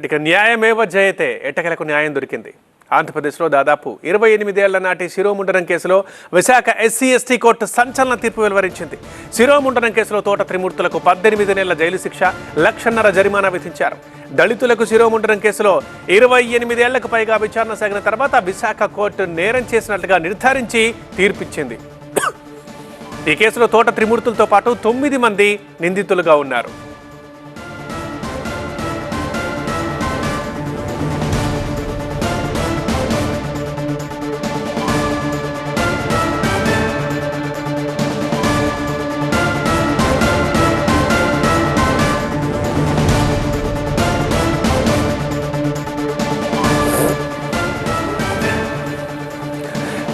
Right ఇక న్యాయమేవ జయతే ఎట్టకలకు న్యాయం దొరికింది. ఆంధ్రప్రదేశ్లో దాదాపు ఇరవై ఎనిమిదేళ్ళ నాటి శిరోముండనం కేసులో విశాఖ ఎస్సీ ఎస్టీ కోర్టు సంచలన తీర్పు వెలువరించింది. శిరోముండనం కేసులో తోట త్రిమూర్తులకు పద్దెనిమిది నెలల జైలు శిక్ష లక్షన్నర జరిమానా విధించారు. దళితులకు శిరోముండనం కేసులో ఇరవై ఎనిమిదేళ్ళకు పైగా విచారణ సాగిన తర్వాత విశాఖ కోర్టు నేరం చేసినట్లుగా నిర్ధారించి తీర్పిచ్చింది. ఈ కేసులో తోట త్రిమూర్తులతో పాటు తొమ్మిది మంది నిందితులుగా ఉన్నారు.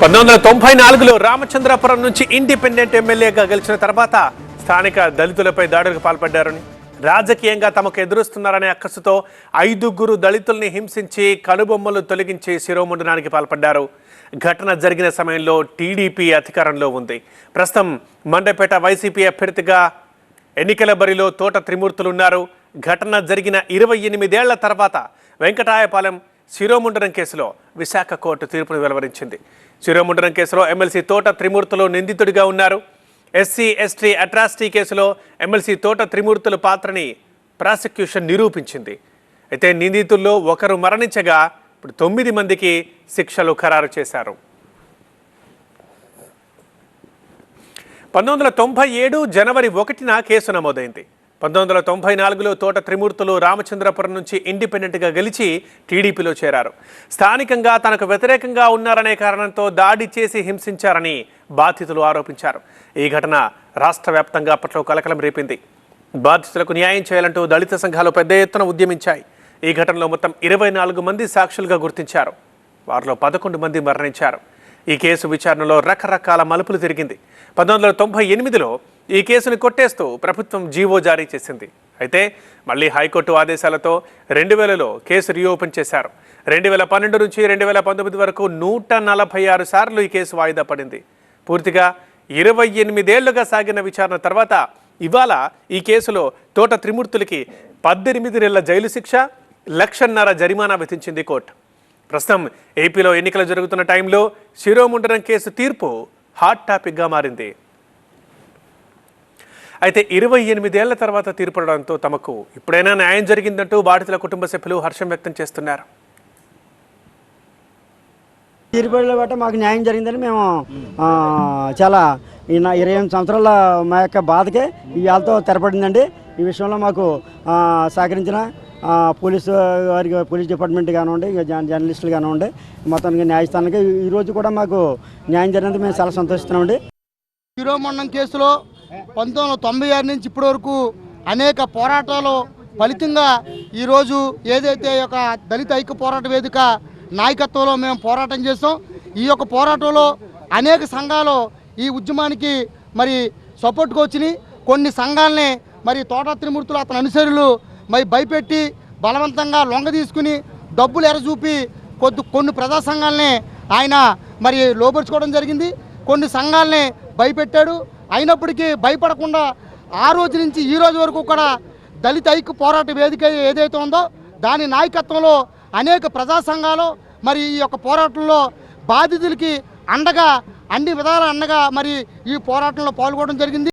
పంతొమ్మిది వందల తొంభై నాలుగులో రామచంద్రపురం నుంచి ఇండిపెండెంట్ ఎమ్మెల్యేగా గెలిచిన తర్వాత స్థానిక దళితులపై దాడులకు పాల్పడ్డారని రాజకీయంగా తమకు ఎదురుస్తున్నారనే అక్కసుతో ఐదుగురు దళితుల్ని హింసించి కనుబొమ్మలు తొలగించి శిరోముండనానికి పాల్పడ్డారు. ఘటన జరిగిన సమయంలో టీడీపీ అధికారంలో ఉంది. ప్రస్తుతం మండపేట వైసీపీ అభ్యర్థిగా ఎన్నికల బరిలో తోట త్రిమూర్తులు ఉన్నారు ఘటన జరిగిన ఇరవై ఎనిమిదేళ్ళ తర్వాత వెంకటాయపాలెం శిరోముండనం కేసులో విశాఖ కోర్టు తీర్పును వెలువరించింది. శిరోముండనం కేసులో ఎమ్మెల్సీ తోట త్రిమూర్తులు నిందితుడిగా ఉన్నారు. ఎస్సీ ఎస్టీ అట్రాసిటీ కేసులో ఎమ్మెల్సీ తోట త్రిమూర్తుల పాత్రని ప్రాసిక్యూషన్ నిరూపించింది. అయితే నిందితుల్లో ఒకరు మరణించగా ఇప్పుడు తొమ్మిది మందికి శిక్షలు ఖరారు చేశారు. పంతొమ్మిది వందల తొంభై ఏడు జనవరి ఒకటిన కేసు నమోదైంది. పంతొమ్మిది వందల తొంభై నాలుగులో తోట త్రిమూర్తులు రామచంద్రపురం నుంచి ఇండిపెండెంట్గా గెలిచి టీడీపీలో చేరారు. స్థానికంగా తనకు వ్యతిరేకంగా ఉన్నారనే కారణంతో దాడి చేసి హింసించారని బాధితులు ఆరోపించారు. ఈ ఘటన రాష్ట్ర వ్యాప్తంగా అప్పట్లో కలకలం రేపింది. బాధితులకు న్యాయం చేయాలంటూ దళిత సంఘాలు పెద్ద ఎత్తున ఉద్యమించాయి. ఈ ఘటనలో మొత్తం ఇరవై నాలుగు మంది సాక్షులుగా గుర్తించారు. వారిలో పదకొండు మంది మరణించారు. ఈ కేసు విచారణలో రకరకాల మలుపులు తిరిగింది. పంతొమ్మిది వందల తొంభై ఎనిమిదిలో ఈ కేసును కొట్టేస్తూ ప్రభుత్వం జీవో జారీ చేసింది. అయితే మళ్ళీ హైకోర్టు ఆదేశాలతో రెండు వేలలో కేసు రీఓపెన్ చేశారు. రెండు వేల పన్నెండు నుంచి రెండు వేల పంతొమ్మిది వరకు నూట నలభై ఆరు సార్లు ఈ కేసు వాయిదా పడింది. పూర్తిగా ఇరవై ఎనిమిదేళ్ళుగా సాగిన విచారణ తర్వాత ఇవాళ ఈ కేసులో తోట త్రిమూర్తులకి పద్దెనిమిది నెలల జైలు శిక్ష లక్షన్నర జరిమానా విధించింది కోర్టు. ప్రస్తుతం ఏపీలో ఎన్నికలు జరుగుతున్న టైంలో శిరోముండనం కేసు తీర్పు హాట్ టాపిక్గా మారింది. అయితే ఇరవై ఎనిమిదేళ్ళ తర్వాత తీర్పడంతో తమకు ఇప్పుడైనా న్యాయం జరిగిందంటూ బాధితుల కుటుంబ సభ్యులు హర్షం వ్యక్తం చేస్తున్నారు. తీరుబడిలో బట్టి మాకు న్యాయం జరిగిందని మేము చాలా ఈ నా ఇరవై ఎనిమిది సంవత్సరాల మా యొక్క బాధకే ఇవాళతో తెరపడిందండి. ఈ విషయంలో మాకు సహకరించిన పోలీసు వారికి పోలీస్ డిపార్ట్మెంట్ కానివ్వండి జర్నలిస్టులు కానివ్వండి మొత్తానికి న్యాయస్థానానికి ఈ- ఈరోజు కూడా మాకు న్యాయం జరిగినందుకు మేము చాలా సంతోషిస్తున్నామండి. శిరోమండం కేసులో పంతొమ్మిది వందల తొంభై ఆరు నుంచి ఇప్పటి వరకు అనేక పోరాటాలు ఫలితంగా ఈరోజు ఏదైతే ఒక యొక్క దళిత ఐక్య పోరాట వేదిక నాయకత్వంలో మేము పోరాటం చేస్తాం ఈ యొక్క పోరాటంలో అనేక సంఘాలు ఈ ఉద్యమానికి మరి సపోర్ట్గా వచ్చినాయి. కొన్ని సంఘాలని మరి తోట త్రిమూర్తులు అతని అనుసరులు మరి భయపెట్టి బలవంతంగా లొంగ తీసుకుని డబ్బులు ఎరచూపి కొద్ది కొన్ని ప్రజా సంఘాలని ఆయన మరి లోపరుచుకోవడం జరిగింది. కొన్ని సంఘాలని భయపెట్టాడు. అయినప్పటికీ భయపడకుండా ఆ రోజు నుంచి ఈ రోజు వరకు కూడా దళిత ఐక్య పోరాట వేదిక ఏదైతే ఉందో దాని నాయకత్వంలో అనేక ప్రజా సంఘాలు మరి ఈ యొక్క పోరాటంలో బాధితులకి అండగా అన్ని విధాల అండగా మరి ఈ పోరాటంలో పాల్గొనడం జరిగింది.